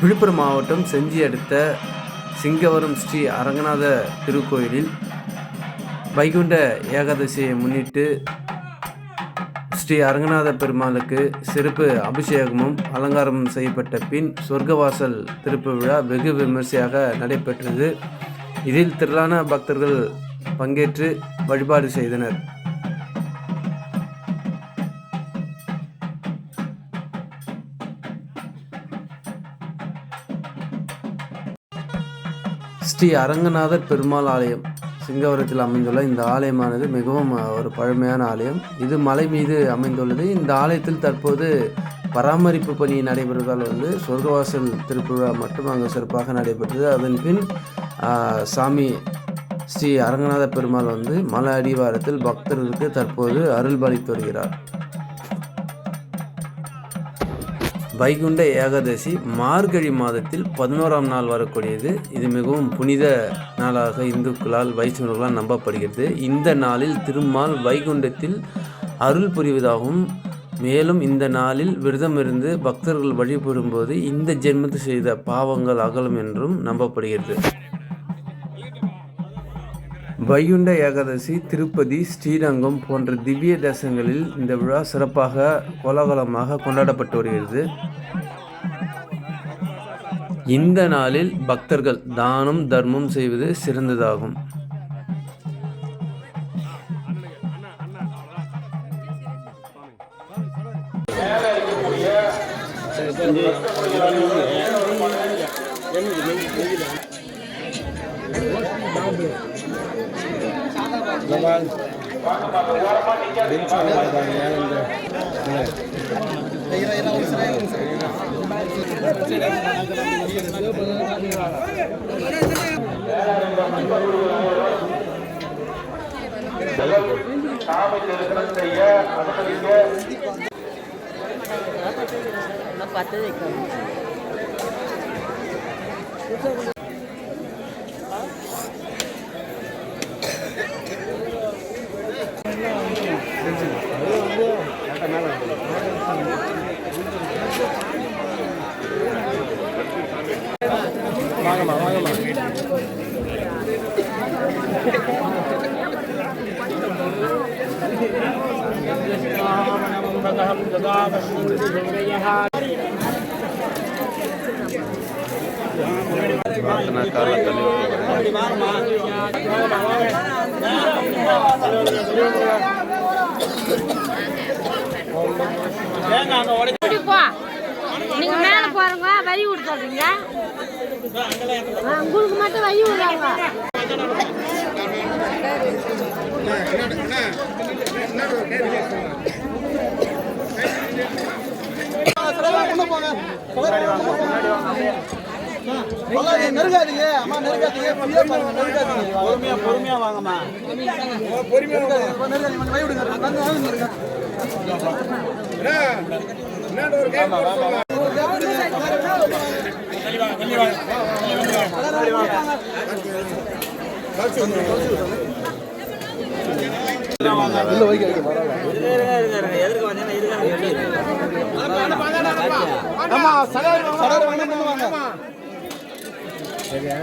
விழுப்புரம் மாவட்டம் செஞ்சி அடுத்த சிங்கவரம் ஸ்ரீ அரங்கநாத திருக்கோயிலில் வைகுண்ட ஏகாதசியை முன்னிட்டு ஸ்ரீ அரங்கநாத பெருமாளுக்கு சிறப்பு அபிஷேகமும் அலங்காரமும் செய்யப்பட்ட பின் சொர்க்கவாசல் திருப்பு விழா வெகு விமர்சையாக நடைபெற்றது. இதில் திரளான பக்தர்கள் பங்கேற்று வழிபாடு செய்தனர். ஸ்ரீ அரங்கநாதர் பெருமாள் ஆலயம் சிங்கவரத்தில் அமைந்துள்ள இந்த ஆலயமானது மிகவும் ஒரு பழமையான ஆலயம். இது மலை மீது அமைந்துள்ளது. இந்த ஆலயத்தில் தற்போது பராமரிப்பு பணி நடைபெறுவதால் வந்து சொர்க்கவாசல் திருப்புழா மட்டும் அங்கு சிறப்பாக நடைபெற்றது. அதன் பின் சாமி ஸ்ரீ அரங்கநாத பெருமாள் வந்து மலை அடிவாரத்தில் பக்தர்களுக்கு தற்போது அருள்பளித்து வருகிறார். வைகுண்ட ஏகாதசி மார்கழி மாதத்தில் பதினோராம் நாள் வரக்கூடியது. இது மிகவும் புனித நாளாக இந்துக்களால் வைஷ்ணவர்களால் நம்பப்படுகிறது. இந்த நாளில் திருமால் வைகுண்டத்தில் அருள் புரிவதாகவும் மேலும் இந்த நாளில் விரதம் இருந்து பக்தர்கள் வழிபடும்போது இந்த ஜென்மத்தில் செய்த பாவங்கள் அகலும் என்றும் நம்பப்படுகிறது. வைகுண்ட ஏகாதசி திருப்பதி ஸ்ரீரங்கம் போன்ற திவ்ய தேசங்களில் இந்த விழா சிறப்பாக கோலாகலமாக கொண்டாடப்பட்டு வருகிறது. இந்த நாளில் பக்தர்கள் தானம் தர்மம் செய்வது சிறந்ததாகும். சாமி திருத்தம் செய்ய அனுமதிக்க பார்த்ததே பத்து வைக்கணும் இப்படி போ நீங்க மேல போறவங்க உங்களுக்கு மட்டும் வழி விடுறாங்க நெருங்காதீங்க. அம்மா நெருங்காதீங்க. நெருங்காதீங்க. பொறுமையா பொறுமையா வாங்கம்மா. பொறுமையா நெருங்காதீங்க கை விடுங்க. வந்து வாங்க நெருங்க உள்ள வைக்க வைக்க ஆமா சடார் சடார் வாங்க பண்ணுவாங்க சரியா